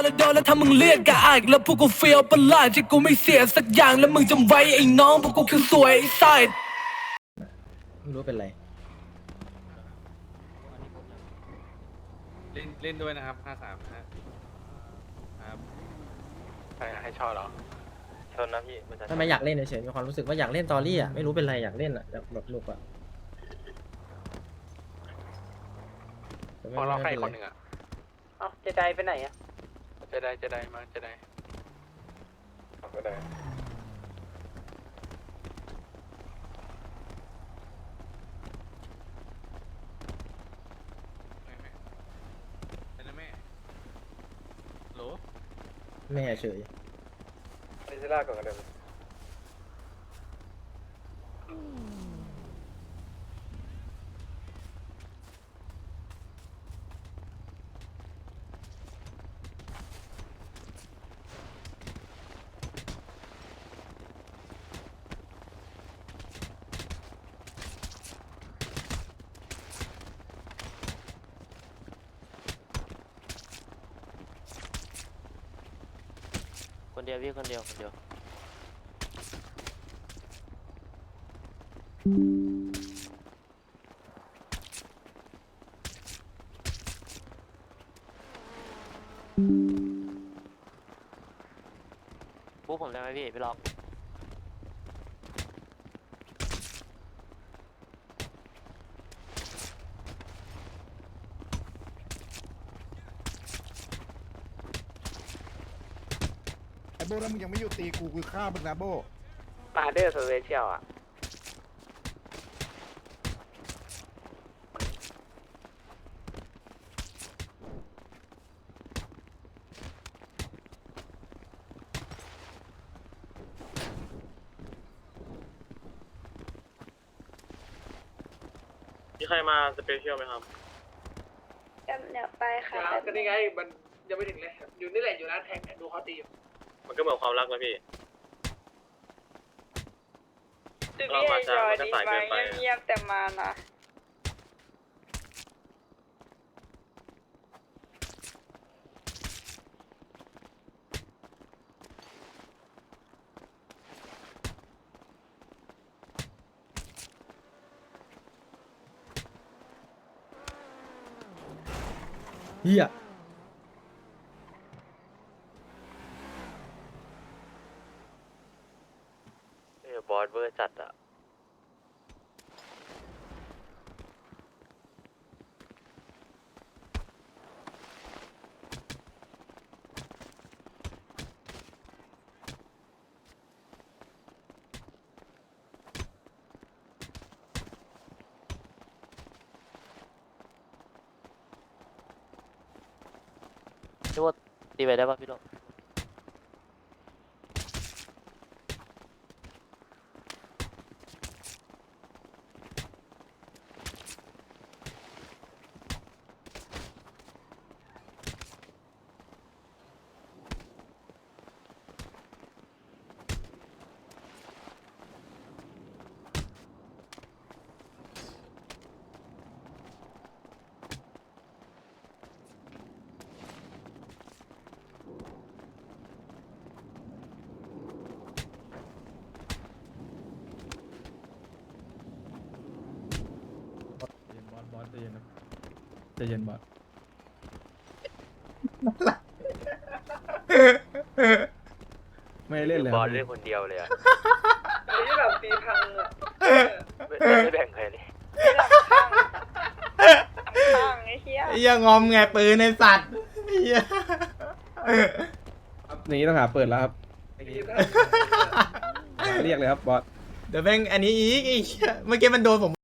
นแล้วโดนแล้วถ้ามึงเรียกกะอายแล้วพวกกูเฟียวประหลาดที่กูไม่เสียสักอย่างแล้วมึงจำไว้ไอ้น้องพวกกูคือสวยไอ้ไซด ไม่รู้เป็นไร เล่นเล่นด้วยนะครับห้าสามนะฮะครับใครให้ช่อเหรอชนนะพี่มันจะทำไมอยากเล่นเฉยๆมีความรู้สึกว่าอยากเล่นตอรี่อะ ไม่รู้เป็นไรอยากเล่นอะแบบแบบนุกอะแต่ไม่ของเราใครไม่คป็นหนึ่งอะ เอ้าเจไดไปไหนอะ จะได้จะได้มาจะได้ก็ได้แม่แม่เป็นนะแม่โหลแม่เฉยดิซิล่าก่อนกันเคนเดียวพี่คนเดียวคนเดียวปุ๊บผมได้ไหมพี่ไปล็อก ไอ้โบถ้ามึงยังไม่หยุดตีกูกูฆ่ามึงนะโบปาเดอร์สเปเชียลอะมีใครมาสเปเชียลไหมครับ เดี๋ยวไปค่ะก็นี่ไง มันยังไม่ถึงเลย อยู่นี่แหละอยู่ร้านแทงเนี่ยดูเขาตีอยู่ มันก็เหมือนความรักนะพี่ ตึกเราพี่มาไอช้าจอยมันก็ดีสายไหมเกินไปเงียบๆแต่มานะเฮีย ออบอสเวอร์จัดอะพี่ว่าตีไปได้ป่ะพี่โลก บอสบอสใจเย็นนะ ใจเย็นบอสไม่เล่นเลยบอลครับเล่นคนเดียวเลยอะนี่แบบตีพังอะไม่ไม่แบ่งใครเลยข้างไอ้เหี้ยเฮียงอมไงปืนในสัตว์เฮียครับอย่างนี้ต้องหาเปิดแล้วครับเรียกเลยครับบอส เดี๋ยวแม่งอันนี้อีกไอ้เหี้ยเมื่อกี้มันโดนผม